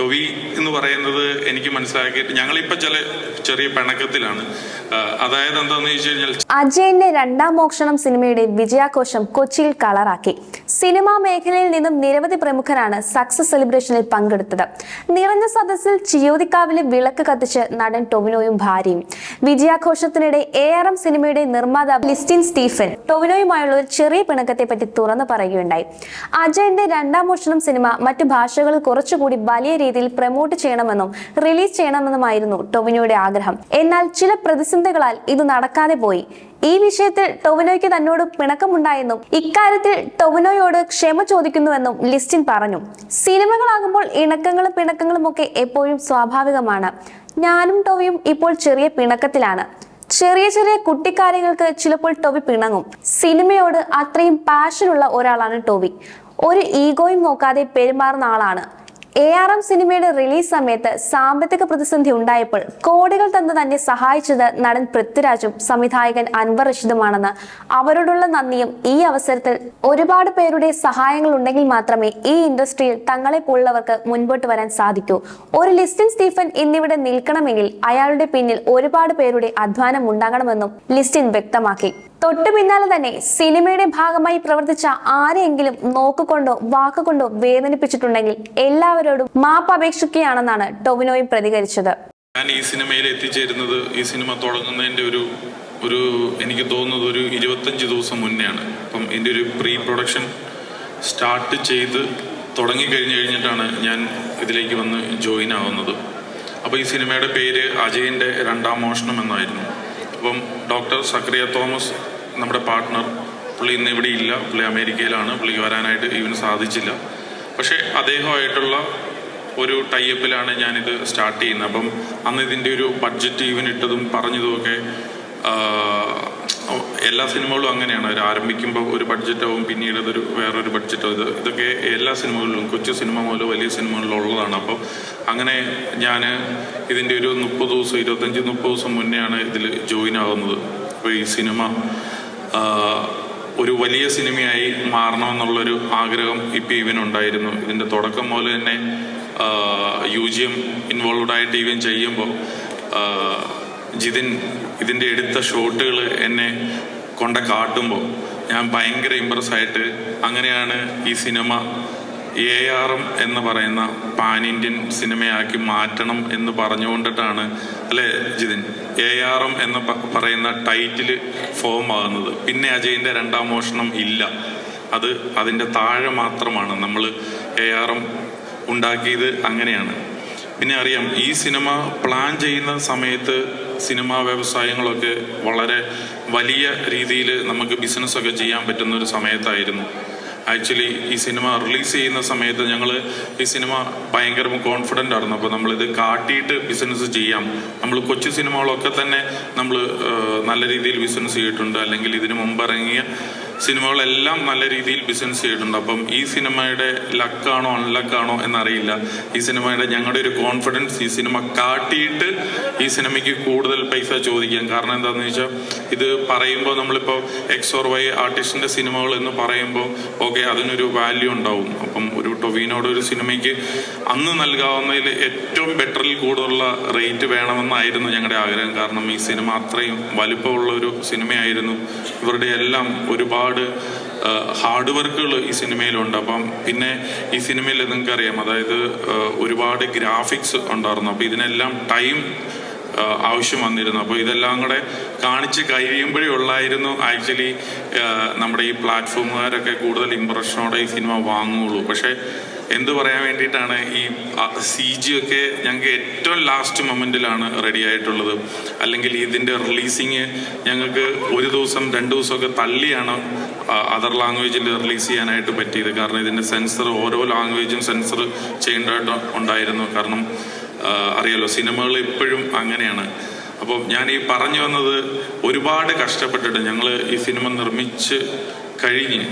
ടൊവി എന്ന് പറയുന്നത് എനിക്ക് മനസ്സിലാക്കിയിട്ട് ഞങ്ങളിപ്പോ ചില ചെറിയ പിണക്കത്തിലാണ്. അതായത് എന്താണെന്ന് ചോദിച്ചു കഴിഞ്ഞാൽ അജയന്റെ രണ്ടാം മോക്ഷണം സിനിമയുടെ വിജയാഘോഷം കൊച്ചിയിൽ കളറാക്കി. സിനിമാ മേഖലയിൽ നിന്നും നിരവധി പ്രമുഖരാണ് സക്സസ് സെലിബ്രേഷനിൽ പങ്കെടുത്തത്. നിറഞ്ഞ സദസ്സിൽ ചിയോതിക്കാവിലെ വിളക്ക് കത്തിച്ച് നടൻ ടൊവിനോയും ഭാര്യയും. വിജയാഘോഷത്തിനിടെ എ ആർ എം സിനിമയുടെ നിർമ്മാതാവ് ലിസ്റ്റിൻ സ്റ്റീഫൻ ടൊവിനോയുമായുള്ള ഒരു ചെറിയ പിണക്കത്തെ പറ്റി തുറന്നു പറയുകയുണ്ടായി. അജയന്റെ രണ്ടാം മോഷണം സിനിമ മറ്റു ഭാഷകളിൽ കുറച്ചുകൂടി വലിയ രീതിയിൽ പ്രൊമോട്ട് ചെയ്യണമെന്നും റിലീസ് ചെയ്യണമെന്നുമായിരുന്നു ടൊവിനോയുടെ ആഗ്രഹം. എന്നാൽ ചില പ്രതിസന്ധികളാൽ ഇത് നടക്കാതെ പോയി. ഈ വിഷയത്തിൽ ടൊവിനോയ്ക്ക് തന്നോട് പിണക്കമുണ്ടായെന്നും ഇക്കാര്യത്തിൽ ടൊവിനോയോട് ക്ഷമ ചോദിക്കുന്നുവെന്നും ലിസ്റ്റിൻ പറഞ്ഞു. സിനിമകളാകുമ്പോൾ ഇണക്കങ്ങളും പിണക്കങ്ങളും ഒക്കെ എപ്പോഴും സ്വാഭാവികമാണ്. ഞാനും ടൊവിയും ഇപ്പോൾ ചെറിയ പിണക്കത്തിലാണ്. ചെറിയ ചെറിയ കുട്ടിക്കാര്യങ്ങൾക്ക് ചിലപ്പോൾ ടൊവി പിണങ്ങും. സിനിമയോട് അത്രയും പാഷനുള്ള ഒരാളാണ് ടൊവി. ഒരു ഈഗോയും നോക്കാതെ പെരുമാറുന്ന ആളാണ്. എ ആർ എം സിനിമയുടെ റിലീസ് സമയത്ത് സാമ്പത്തിക പ്രതിസന്ധി ഉണ്ടായപ്പോൾ കോടികൾ തന്ന് തന്നെ സഹായിച്ചത് നടൻ പൃഥ്വിരാജും സംവിധായകൻ അൻവർ റഷീദുമാണെന്ന്. അവരോടുള്ള നന്ദിയും ഈ അവസരത്തിൽ ഒരുപാട് പേരുടെ സഹായങ്ങൾ ഉണ്ടെങ്കിൽ മാത്രമേ ഈ ഇൻഡസ്ട്രിയിൽ തങ്ങളെ പോലുള്ളവർക്ക് മുൻപോട്ട് വരാൻ സാധിക്കൂ. ഒരു ലിസ്റ്റിൻ സ്റ്റീഫൻ എന്നിവിടെ നിൽക്കണമെങ്കിൽ അയാളുടെ പിന്നിൽ ഒരുപാട് പേരുടെ അധ്വാനം ഉണ്ടാകണമെന്നും ലിസ്റ്റിൻ വ്യക്തമാക്കി. തൊട്ടു പിന്നാലെ തന്നെ സിനിമയുടെ ഭാഗമായി പ്രവർത്തിച്ച ആരെയെങ്കിലും നോക്കുകൊണ്ടോ വാക്കുകൊണ്ടോ വേദനിപ്പിച്ചിട്ടുണ്ടെങ്കിൽ എല്ലാവരോടും മാപ്പ് അപേക്ഷിക്കുകയാണെന്നാണ് ടൊവിനോയി പ്രതികരിച്ചത്. ഞാൻ ഈ സിനിമയിൽ എത്തിച്ചേരുന്നത് ഈ സിനിമ തുടങ്ങുന്നതിന്റെ ഒരു ഒരു എനിക്ക് തോന്നുന്നത് ഒരു ഇരുപത്തഞ്ച് ദിവസം മുന്നെയാണ്. അപ്പം എന്റെ ഒരു പ്രീ പ്രൊഡക്ഷൻ സ്റ്റാർട്ട് ചെയ്ത് തുടങ്ങി കഴിഞ്ഞു കഴിഞ്ഞിട്ടാണ് ഞാൻ ഇതിലേക്ക് വന്ന് ജോയിൻ ആവുന്നത്. അപ്പോൾ ഈ സിനിമയുടെ പേര് അജയന്റെ രണ്ടാം മോഷണം എന്നായിരുന്നു. അപ്പം ഡോക്ടർ സക്രിയ തോമസ് നമ്മുടെ പാർട്ട്ണർ പുള്ളി ഇന്ന് ഇവിടെ ഇല്ല. പുള്ളി അമേരിക്കയിലാണ്. പുള്ളിക്ക് വരാനായിട്ട് ഇവന് സാധിച്ചില്ല. പക്ഷേ അദ്ദേഹമായിട്ടുള്ള ഒരു ടൈപ്പിലാണ് ഞാനിത് സ്റ്റാർട്ട് ചെയ്യുന്നത്. അപ്പം അന്ന് ഇതിന്റെ ഒരു ബഡ്ജറ്റ് ഈവൻ ഇട്ടതും പറഞ്ഞതുമൊക്കെ എല്ലാ സിനിമകളും അങ്ങനെയാണ്. അവർ ആരംഭിക്കുമ്പോൾ ഒരു ബഡ്ജറ്റാവും പിന്നീട് അതൊരു വേറൊരു ബഡ്ജറ്റാവും ഇത് ഇതൊക്കെ എല്ലാ സിനിമകളിലും കൊച്ചു സിനിമ മുതൽ വലിയ സിനിമകളിലും ഉള്ളതാണ്. അപ്പോൾ അങ്ങനെ ഞാൻ ഇതിന്റെ ഒരു മുപ്പത് ദിവസം ഇരുപത്തഞ്ച് മുപ്പത് ദിവസം മുന്നെയാണ് ഇതിൽ ജോയിൻ ആകുന്നത് അപ്പോൾ ഈ സിനിമ ഒരു വലിയ സിനിമയായി മാറണമെന്നുള്ളൊരു ആഗ്രഹം ഇപ്പം ഇവനുണ്ടായിരുന്നു. ഇതിന്റെ തുടക്കം മുതൽ തന്നെ യു ജി എം ഇൻവോൾവ്ഡ് ആയിട്ട് ഇവൻ ചെയ്യുമ്പോൾ ജിതിൻ ഇതിന്റെ എടുത്ത ഷോട്ടുകൾ എന്നെ കൊണ്ട കാട്ടുമ്പോൾ ഞാൻ ഭയങ്കര ഇമ്പ്രസ് ആയിട്ട് അങ്ങനെയാണ് ഈ സിനിമ എ ആർ എം എന്ന് പറയുന്ന പാൻ ഇന്ത്യൻ സിനിമയാക്കി മാറ്റണം എന്ന് പറഞ്ഞുകൊണ്ടിട്ടാണ് അല്ലേ ജിതിൻ? എ ആർ എം എന്ന് പറയുന്ന ടൈറ്റിൽ ഫോം ആകുന്നത് പിന്നെ അജയിന്റെ രണ്ടാം മോഷണം ഇല്ല. അത് അതിന്റെ താഴെ മാത്രമാണ്. നമ്മൾ എ ആർ എം ഉണ്ടാക്കിയത് അങ്ങനെയാണ്. പിന്നെ അറിയാം ഈ സിനിമ പ്ലാൻ ചെയ്യുന്ന സമയത്ത് സിനിമാ വ്യവസായങ്ങളൊക്കെ വളരെ വലിയ രീതിയിൽ നമുക്ക് ബിസിനസ്സൊക്കെ ചെയ്യാൻ പറ്റുന്ന ഒരു സമയത്തായിരുന്നു. ആക്ച്വലി ഈ സിനിമ റിലീസ് ചെയ്യുന്ന സമയത്ത് ഞങ്ങൾ ഈ സിനിമ ഭയങ്കര കോൺഫിഡന്റ് ആയിരുന്നു. അപ്പോൾ നമ്മളിത് കാട്ടിയിട്ട് ബിസിനസ് ചെയ്യാം. നമ്മൾ കൊച്ചു സിനിമകളൊക്കെ തന്നെ നമ്മൾ നല്ല രീതിയിൽ ബിസിനസ് ചെയ്തിട്ടുണ്ട്. അല്ലെങ്കിൽ ഇതിനു മുമ്പ് ഇറങ്ങിയ സിനിമകളെല്ലാം നല്ല രീതിയിൽ ബിസിനസ് ചെയ്തിട്ടുണ്ട്. അപ്പം ഈ സിനിമയുടെ ലക്കാണോ അൺലക്കാണോ എന്നറിയില്ല. ഈ സിനിമയുടെ ഞങ്ങളുടെ ഒരു കോൺഫിഡൻസ് ഈ സിനിമ കാട്ടിയിട്ട് ഈ സിനിമയ്ക്ക് കൂടുതൽ പൈസ ചോദിക്കാം. കാരണം എന്താണെന്ന് വെച്ചാൽ ഇത് പറയുമ്പോൾ നമ്മളിപ്പോൾ എക്സ് ഓർ വൈ ആർട്ടിസ്റ്റിന്റെ സിനിമകൾ എന്ന് പറയുമ്പോൾ ഓക്കെ അതിനൊരു വാല്യൂ ഉണ്ടാവും. അപ്പം ഒരു ടൊവീനോട് ഒരു സിനിമയ്ക്ക് അന്ന് നൽകാവുന്നതിൽ ഏറ്റവും ബെറ്ററിൽ കൂടുതലുള്ള റേറ്റ് വേണമെന്നായിരുന്നു ഞങ്ങളുടെ ആഗ്രഹം. കാരണം ഈ സിനിമ അത്രയും വലുപ്പമുള്ള ഒരു സിനിമയായിരുന്നു. ഇവരുടെ എല്ലാം ഒരുപാട് ഹാർഡ് വർക്കുകൾ ഈ സിനിമയിലുണ്ട്. അപ്പം പിന്നെ ഈ സിനിമയിൽ നിങ്ങൾക്കറിയാം അതായത് ഒരുപാട് ഗ്രാഫിക്സ് ഉണ്ടായിരുന്നു. അപ്പോൾ ഇതിനെല്ലാം ടൈം ആവശ്യം വന്നിരുന്നു. അപ്പോൾ ഇതെല്ലാം കൂടെ കാണിച്ച് കഴിയുമ്പോഴേ ഉള്ളായിരുന്നു ആക്ച്വലി നമ്മുടെ ഈ പ്ലാറ്റ്ഫോമുകാരൊക്കെ കൂടുതൽ ഇമ്പ്രഷനോടെ ഈ സിനിമ വാങ്ങുകയുള്ളൂ. പക്ഷേ എന്ത് പറയാൻ വേണ്ടിയിട്ടാണ് ഈ സി ജി ഒക്കെ ഞങ്ങൾക്ക് ഏറ്റവും ലാസ്റ്റ് മൊമെന്റിലാണ് റെഡി ആയിട്ടുള്ളത്. അല്ലെങ്കിൽ ഇതിന്റെ റിലീസിങ് ഞങ്ങൾക്ക് ഒരു ദിവസം രണ്ട് ദിവസമൊക്കെ തള്ളിയാണ് അതർ ലാംഗ്വേജിൽ റിലീസ് ചെയ്യാനായിട്ട് പറ്റിയത്. കാരണം ഇതിന്റെ സെൻസർ ഓരോ ലാംഗ്വേജും സെൻസർ ചെയ്യേണ്ടതായിട്ട് ഉണ്ടായിരുന്നു. കാരണം അറിയാലോ സിനിമകൾ എപ്പോഴും അങ്ങനെയാണ്. അപ്പോൾ ഞാൻ ഈ പറഞ്ഞു വന്നത് ഒരുപാട് കഷ്ടപ്പെട്ടിട്ട് ഞങ്ങൾ ഈ സിനിമ നിർമ്മിച്ച് കഴിഞ്ഞ്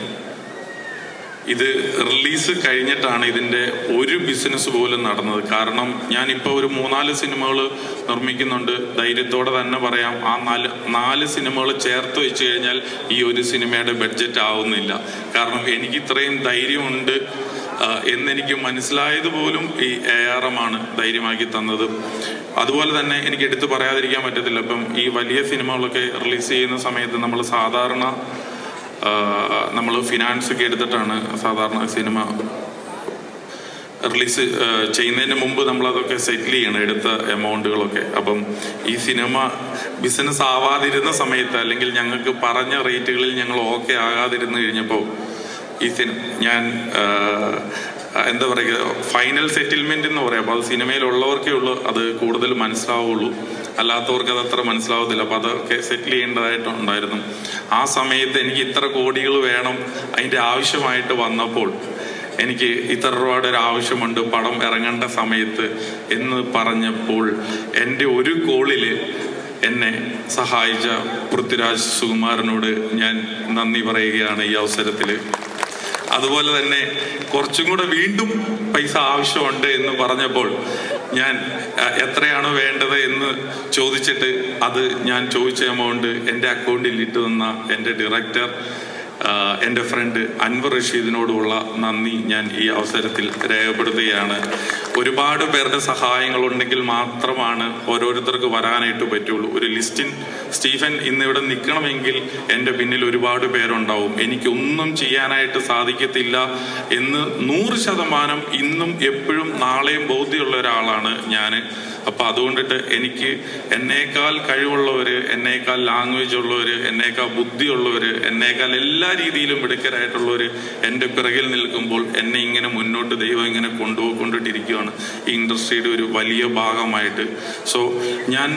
ഇത് റിലീസ് കഴിഞ്ഞിട്ടാണ് ഇതിന്റെ ഒരു ബിസിനസ് പോലും നടന്നത്. കാരണം ഞാനിപ്പോൾ ഒരു മൂന്നാൽ സിനിമകൾ നിർമ്മിക്കുന്നുണ്ട്. ധൈര്യത്തോടെ തന്നെ പറയാം ആ നാല് നാല് സിനിമകൾ ചേർത്ത് വെച്ച് കഴിഞ്ഞാൽ ഈ ഒരു സിനിമയുടെ ബഡ്ജറ്റ് ആവുന്നില്ല. കാരണം എനിക്ക് ഇത്രയും ധൈര്യമുണ്ട് എന്നെനിക്ക് മനസ്സിലായത് പോലും ഈ എ ആർ എം ആണ് ധൈര്യമാക്കി തന്നത്. അതുപോലെ തന്നെ എനിക്ക് എടുത്തു പറയാതിരിക്കാൻ പറ്റത്തില്ല. ഇപ്പം ഈ വലിയ സിനിമകളൊക്കെ റിലീസ് ചെയ്യുന്ന സമയത്ത് നമ്മൾ സാധാരണ നമ്മൾ ഫിനാൻസ് ഒക്കെ എടുത്തിട്ടാണ് സാധാരണ സിനിമ റിലീസ് ചെയ്യുന്നതിന് മുമ്പ് നമ്മൾ അതൊക്കെ സെറ്റിൽ ചെയ്യണം എടുത്ത എമൗണ്ടുകളൊക്കെ അപ്പം ഈ സിനിമ ബിസിനസ് ആവാതിരുന്ന സമയത്ത് അല്ലെങ്കിൽ ഞങ്ങൾക്ക് പറഞ്ഞ റേറ്റുകളിൽ ഞങ്ങൾ ഓക്കെ ആകാതിരുന്ന് കഴിഞ്ഞപ്പോൾ ഈ സിനിമ ഞാൻ എന്താ പറയുക ഫൈനൽ സെറ്റിൽമെന്റ് എന്ന് പറയാം. അപ്പോൾ അത് സിനിമയിലുള്ളവർക്കേ ഉള്ളൂ അത് കൂടുതൽ മനസ്സിലാവുള്ളൂ. അല്ലാത്തവർക്ക് അത് അത്ര മനസ്സിലാവത്തില്ല. അപ്പോൾ അതൊക്കെ സെറ്റിൽ ചെയ്യേണ്ടതായിട്ടുണ്ടായിരുന്നു ആ സമയത്ത് എനിക്ക് ഇത്ര കോടികൾ വേണം അതിന്റെ ആവശ്യമായിട്ട് വന്നപ്പോൾ എനിക്ക് ഇത്ര രൂപയുടെ ഒരു ആവശ്യമുണ്ട് പടം ഇറങ്ങേണ്ട സമയത്ത് എന്ന് പറഞ്ഞപ്പോൾ എന്റെ ഒരു കോളിൽ എന്നെ സഹായിച്ച പൃഥ്വിരാജ് സുകുമാരനോട് ഞാൻ നന്ദി പറയുകയാണ് ഈ അവസരത്തിൽ. അതുപോലെ തന്നെ കുറച്ചും കൂടെ വീണ്ടും പൈസ ആവശ്യമുണ്ട് എന്ന് പറഞ്ഞപ്പോൾ ഞാൻ എത്രയാണ് വേണ്ടത് എന്ന് ചോദിച്ചിട്ട് അത് ഞാൻ ചോദിച്ച എമൗണ്ട് എന്റെ അക്കൗണ്ടിൽ ഇട്ടു തന്ന എന്റെ ഡയറക്ടർ എന്റെ ഫ്രണ്ട് അൻവർ റഷീദിനോടുള്ള നന്ദി ഞാൻ ഈ അവസരത്തിൽ രേഖപ്പെടുത്തുകയാണ്. ഒരുപാട് പേരുടെ സഹായങ്ങൾ ഉണ്ടെങ്കിൽ മാത്രമാണ് ഓരോരുത്തർക്ക് വരാനായിട്ട് പറ്റുള്ളൂ. ഒരു ലിസ്റ്റിൻ സ്റ്റീഫൻ ഇന്നിവിടെ നിൽക്കണമെങ്കിൽ എന്റെ പിന്നിൽ ഒരുപാട് പേരുണ്ടാവും. എനിക്കൊന്നും ചെയ്യാനായിട്ട് സാധിക്കത്തില്ല എന്ന് നൂറ് ശതമാനം ഇന്നും എപ്പോഴും നാളെയും ബോധ്യമുള്ള ഒരാളാണ് ഞാൻ അപ്പം അതുകൊണ്ടിട്ട് എനിക്ക് എന്നേക്കാൾ കഴിവുള്ളവർ എന്നേക്കാൾ ലാംഗ്വേജ് ഉള്ളവർ എന്നേക്കാൾ ബുദ്ധിയുള്ളവർ എന്നേക്കാൾ എല്ലാ രീതിയിലും മിടുക്കരായിട്ടുള്ളവർ എന്റെ പിറകിൽ നിൽക്കുമ്പോൾ എന്നെ ഇങ്ങനെ മുന്നോട്ട് ദൈവം ഇങ്ങനെ കൊണ്ടുപോയിക്കൊണ്ടിട്ടിരിക്കുകയാണ്. ഈ ഇൻഡസ്ട്രിയുടെ ഒരു വലിയ ഭാഗമായിട്ട്. സോ ഞാൻ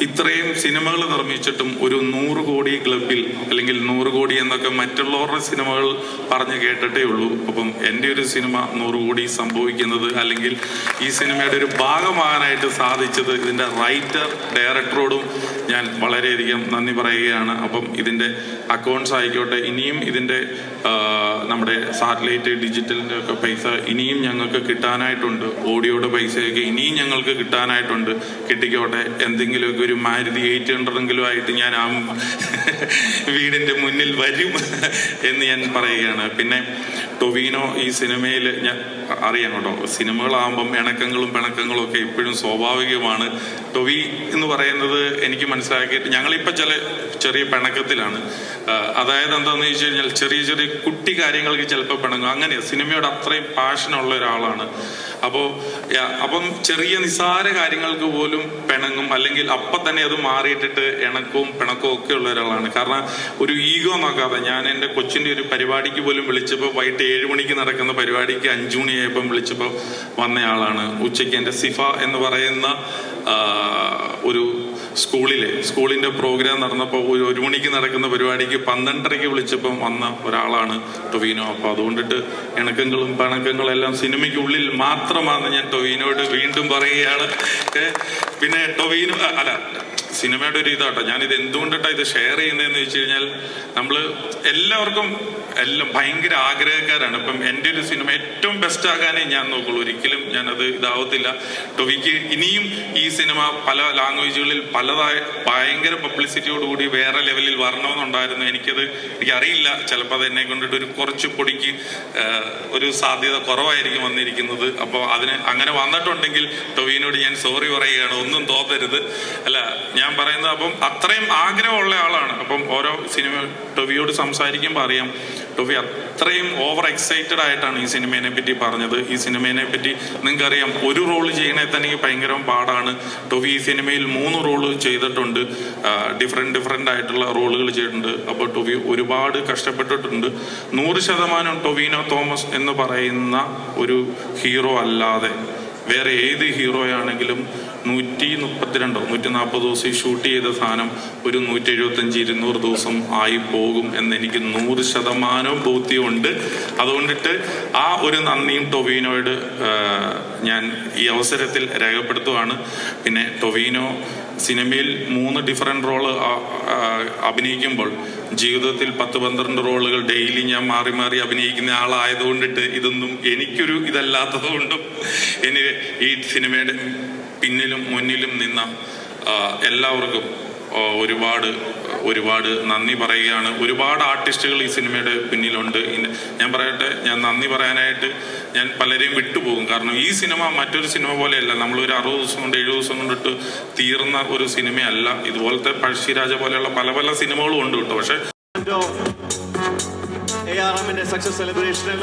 ഇത്രയും സിനിമകൾ നിർമ്മിച്ചിട്ടും ഒരു നൂറ് കോടി ക്ലബിൽ അല്ലെങ്കിൽ നൂറ് കോടി എന്നൊക്കെ മറ്റുള്ളവരുടെ സിനിമകൾ പറഞ്ഞു കേട്ടിട്ടേ ഉള്ളൂ. അപ്പം എന്റെ ഒരു സിനിമ നൂറ് കോടി സംഭവിക്കുന്നത് അല്ലെങ്കിൽ ഈ സിനിമയുടെ ഒരു ഭാഗമാകാനായിട്ട് സാധിച്ചത് ഇതിന്റെ റൈറ്റർ ഡയറക്ടറോടും ഞാൻ വളരെയധികം നന്ദി പറയുകയാണ്. അപ്പം ഇതിന്റെ അക്കൗണ്ട്സ് ആയിക്കോട്ടെ ഇനിയും ഇതിന്റെ നമ്മുടെ സാറ്റലൈറ്റ് ഡിജിറ്റലിന്റെ ഒക്കെ പൈസ ഇനിയും ഞങ്ങൾക്ക് കിട്ടാനായിട്ടുണ്ട്. ഓഡിയോയുടെ പൈസയൊക്കെ ഇനിയും ഞങ്ങൾക്ക് കിട്ടാനായിട്ടുണ്ട്. കിട്ടിക്കോട്ടെ. എന്തെങ്കിലുമൊക്കെ ഒരു മാരുതി എയ്റ്റ് ഹൺഡ്രഡെങ്കിലും ആയിട്ട് ഞാൻ ആ വീടിന്റെ മുന്നിൽ വരും എന്ന് ഞാൻ പറയുകയാണ്. പിന്നെ ടൊവീനോ ഈ സിനിമയിൽ ഞാൻ അറിയാം കേട്ടോ. സിനിമകളാകുമ്പം ഇണക്കങ്ങളും പിണക്കങ്ങളും ഒക്കെ ഇപ്പോഴും സ്വാഭാവികമാണ്. ടൊവി എന്ന് പറയുന്നത് എനിക്ക് മനസ്സിലാക്കിയിട്ട് ഞങ്ങളിപ്പോൾ ചില ചെറിയ പിണക്കത്തിലാണ്. അതായത് എന്താണെന്ന് ചോദിച്ചു കഴിഞ്ഞാൽ ചെറിയ ചെറിയ കുട്ടി കാര്യങ്ങൾക്ക് ചിലപ്പോൾ പിണങ്ങും. അങ്ങനെ സിനിമയോട് അത്രയും പാഷനുള്ള ഒരാളാണ്. അപ്പോൾ അപ്പം ചെറിയ നിസാര കാര്യങ്ങൾക്ക് പോലും പിണങ്ങും അല്ലെങ്കിൽ അപ്പം തന്നെ അത് മാറിയിട്ടിട്ട് ഇണക്കവും പിണക്കവും ഒക്കെ ഉള്ള ഒരാളാണ്. കാരണം ഒരു ഈഗോ നോക്കാതെ ഞാൻ എന്റെ കൊച്ചിന്റെ ഒരു പരിപാടിക്ക് പോലും വിളിച്ചപ്പോൾ വൈകിട്ട് ഏഴ് മണിക്ക് നടക്കുന്ന പരിപാടിക്ക് അഞ്ചു മണിയായപ്പം വിളിച്ചപ്പോൾ വന്നയാളാണ് ഉച്ചയ്ക്ക് എന്റെ സിഫ എന്ന് പറയുന്ന ഒരു സ്കൂളിലെ. സ്കൂളിന്റെ പ്രോഗ്രാം നടന്നപ്പോൾ ഒരു ഒരു മണിക്ക് നടക്കുന്ന പരിപാടിക്ക് പന്ത്രണ്ടരയ്ക്ക് വിളിച്ചപ്പം വന്ന ഒരാളാണ് ടൊവീനോ. അപ്പോൾ അതുകൊണ്ടിട്ട് ഇണക്കങ്ങളും എല്ലാം സിനിമയ്ക്കുള്ളിൽ മാത്രമാണ് ഞാൻ ടൊവീനോട് വീണ്ടും പറയുകയാണ്. പിന്നെ ടൊവീനോ അല്ല സിനിമയുടെ ഒരു ഇതാട്ടോ. ഞാനിത് എന്തുകൊണ്ടിട്ടാ ഇത് ഷെയർ ചെയ്യുന്നതെന്ന് വെച്ച് കഴിഞ്ഞാൽ നമ്മൾ എല്ലാവർക്കും എല്ലാം ഭയങ്കര ആഗ്രഹക്കാരാണ്. ഇപ്പം എന്റെ ഒരു സിനിമ ഏറ്റവും ബെസ്റ്റ് ആകാനേ ഞാൻ നോക്കുള്ളൂ. ഒരിക്കലും ഞാനത് ഇതാവത്തില്ല. ടൊവിക്ക് ഇനിയും ഈ സിനിമ പല ലാംഗ്വേജുകളിൽ പലതായ ഭയങ്കര പബ്ലിസിറ്റിയോടുകൂടി വേറെ ലെവലിൽ വരണമെന്നുണ്ടായിരുന്നു. എനിക്കത് എനിക്കറിയില്ല. ചിലപ്പോൾ അത് എന്നെ കൊണ്ടിട്ട് ഒരു കുറച്ച് പൊടിക്ക് ഒരു സാധ്യത കുറവായിരിക്കും വന്നിരിക്കുന്നത്. അപ്പോൾ അതിന് അങ്ങനെ വന്നിട്ടുണ്ടെങ്കിൽ ടൊവിനോട് ഞാൻ സോറി പറയുകയാണ്. ഒന്നും തോന്നരുത്. അല്ല ഞാൻ പറയുന്നത് അപ്പം അത്രയും ആഗ്രഹമുള്ള ആളാണ്. അപ്പം ഓരോ സിനിമ ടൊവിയോട് സംസാരിക്കുമ്പോൾ അറിയാം ടൊവി അത്രയും ഓവർ എക്സൈറ്റഡ് ആയിട്ടാണ് ഈ സിനിമയെ പറ്റി പറഞ്ഞത്. ഈ സിനിമയെ പറ്റി നിങ്ങൾക്കറിയാം ഒരു റോൾ ചെയ്യണേ തന്നെ ഭയങ്കര പാടാണ്. ടൊവി ഈ സിനിമയിൽ മൂന്ന് റോൾ ചെയ്തിട്ടുണ്ട്. ഡിഫറെന്റ് ഡിഫറെന്റ് ആയിട്ടുള്ള റോളുകൾ ചെയ്തിട്ടുണ്ട്. അപ്പോൾ ടൊവി ഒരുപാട് കഷ്ടപ്പെട്ടിട്ടുണ്ട്. നൂറ് ശതമാനം ടൊവിനോ തോമസ് എന്ന് പറയുന്ന ഒരു ഹീറോ അല്ലാതെ വേറെ ഏത് ഹീറോയാണെങ്കിലും നൂറ്റി മുപ്പത്തിരണ്ടോ നൂറ്റി നാൽപ്പത് ദിവസം ഈ ഷൂട്ട് ചെയ്ത സാധനം ഒരു നൂറ്റി എഴുപത്തഞ്ച് ഇരുന്നൂറ് ദിവസം ആയി പോകും എന്ന് എനിക്ക് നൂറ് ശതമാനവും ബോധ്യമുണ്ട്. അതുകൊണ്ടിട്ട് ആ ഒരു നന്ദിയും ടൊവീനോയോട് ഞാൻ ഈ അവസരത്തിൽ രേഖപ്പെടുത്തുവാണ്. പിന്നെ ടൊവീനോ സിനിമയിൽ മൂന്ന് ഡിഫറെന്റ് റോൾ അഭിനയിക്കുമ്പോൾ ജീവിതത്തിൽ പത്ത് പന്ത്രണ്ട് റോളുകൾ ഡെയിലി ഞാൻ മാറി മാറി അഭിനയിക്കുന്ന ആളായതുകൊണ്ടിട്ട് ഇതൊന്നും എനിക്കൊരു ഇതല്ലാത്തത് കൊണ്ടും ഇനി ഈ സിനിമയുടെ പിന്നിലും മുന്നിലും നിന്ന എല്ലാവർക്കും ഒരുപാട് ഒരുപാട് നന്ദി പറയുകയാണ്. ഒരുപാട് ആർട്ടിസ്റ്റുകൾ ഈ സിനിമയുടെ പിന്നിലുണ്ട്. ഞാൻ പറയട്ടെ ഞാൻ നന്ദി പറയാനായിട്ട് ഞാൻ പലരെയും വിട്ടുപോകും. കാരണം ഈ സിനിമ മറ്റൊരു സിനിമ പോലെയല്ല. നമ്മൾ ഒരു അറുപത് ദിവസം കൊണ്ട് എഴുപത് ദിവസം കൊണ്ടിട്ട് തീർന്ന ഒരു സിനിമയല്ല. ഇതുപോലത്തെ പഴശ്ശിരാജ പോലെയുള്ള പല പല സിനിമകളും ഉണ്ട് കേട്ടോ. പക്ഷെ സക്സസ് സെലിബ്രേഷനിൽ